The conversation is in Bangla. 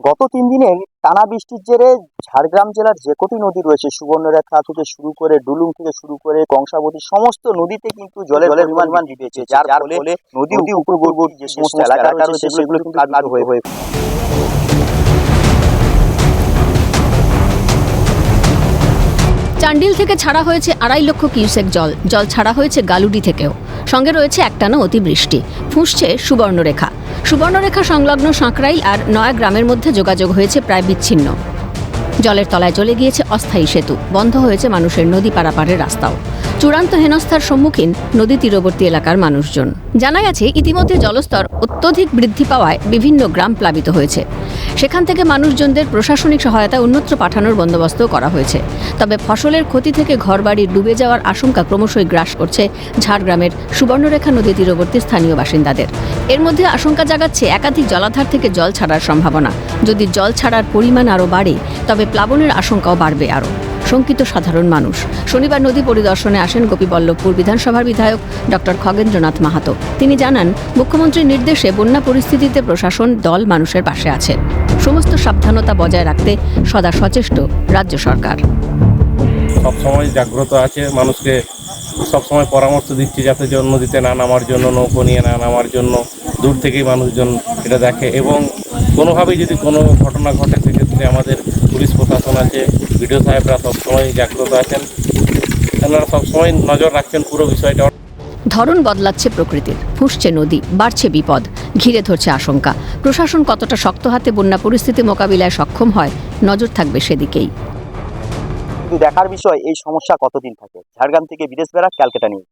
গত তিন দিনের টানা বৃষ্টির জেরে ঝাড়গ্রাম জেলার যে কটি নদী রয়েছে সুবর্ণরেখা থেকে শুরু করে ডুলুং থেকে শুরু করে কংসাবতী সমস্ত নদীতে কিন্তু জলের পরিমাণ বিমান পেয়েছে। যার ফলে নদী উপকূলবর্তী যে সমস্ত এলাকা রয়েছে সেগুলো কিন্তু হয়ে হয়ে চান্ডিল থেকে ছাড়া হয়েছে আড়াই লক্ষ কিউসেক জল। জল ছাড়া হয়েছে গালুডি থেকেও। সঙ্গে রয়েছে একটানা অতিবৃষ্টি। ফুঁসছে সুবর্ণরেখা। সুবর্ণরেখা সংলগ্ন সাঁকরাইল আর নয়া গ্রামের মধ্যে যোগাযোগ হয়েছে প্রায় বিচ্ছিন্ন। জলের তলায় চলে গিয়েছে অস্থায়ী সেতু। বন্ধ হয়েছে মানুষের নদী পারাপারের রাস্তাও। চূড়ান্ত হেনস্থার সম্মুখীন নদী তীরবর্তী এলাকার মানুষজন। জানা গেছে ইতিমধ্যে জলস্তর অত্যধিক বৃদ্ধি পাওয়ায় বিভিন্ন গ্রাম প্লাবিত হয়েছে। সেখান থেকে মানুষজনদের প্রশাসনিক সহায়তা অন্যত্র পাঠানোর বন্দোবস্ত করা হয়েছে। তবে ফসলের ক্ষতি থেকে ঘরবাড়ি ডুবে যাওয়ার আশঙ্কা ক্রমশই গ্রাস করছে ঝাড়গ্রামের সুবর্ণরেখা নদী তীরবর্তী স্থানীয় বাসিন্দাদের। এর মধ্যে আশঙ্কা জাগাচ্ছে একাধিক জলাধার থেকে জল ছাড়ার সম্ভাবনা। যদি জল ছাড়ার পরিমাণ আরও বাড়ে তবে প্লাবনের আশঙ্কাও বাড়বে আরও। শঙ্কিত সাধারণ মানুষ। শনিবার নদী পরিদর্শনে আসেন গোপীবল্লভপুর বিধানসভার বিধায়ক ডক্টর খগেন্দ্রনাথ মাহাতো। তিনি জানান, মুখ্যমন্ত্রীর নির্দেশে বন্যা পরিস্থিতিতে প্রশাসন দল মানুষের পাশে আছে। সমস্ত সাবধানতা বজায় রাখতে সদা সচেষ্ট রাজ্য সরকার। সবসময় জাগ্রত আছে, মানুষকে সবসময় পরামর্শ দিচ্ছে যাতে জন্য দিতে না নামার জন্য, নৌকো নিয়ে না নামার জন্য। দূর থেকেই মানুষজন এটা দেখে এবং কোনোভাবেই যদি কোনো ঘটনা ঘটে সেক্ষেত্রে আমাদের পুলিশ প্রশাসন আছে বিডিও সাহেবরা সবসময় জাগ্রত আছেন। এনারা সবসময় নজর রাখছেন পুরো বিষয়টা। ধরন বদলাচ্ছে প্রকৃতির। ফুঁসছে নদী বাড়ছে বিপদ ঘিরে ধরছে আশঙ্কা। প্রশাসন কতটা শক্ত হাতে বন্যা পরিস্থিতি মোকাবিলায় সক্ষম হয় নজর থাকবে সেদিকেই। কিন্তু দেখার বিষয় এই সমস্যা কতদিন থাকে? ঝাড়গ্রাম থেকে বিদেশ বেড়া ক্যালকাটা নিউজ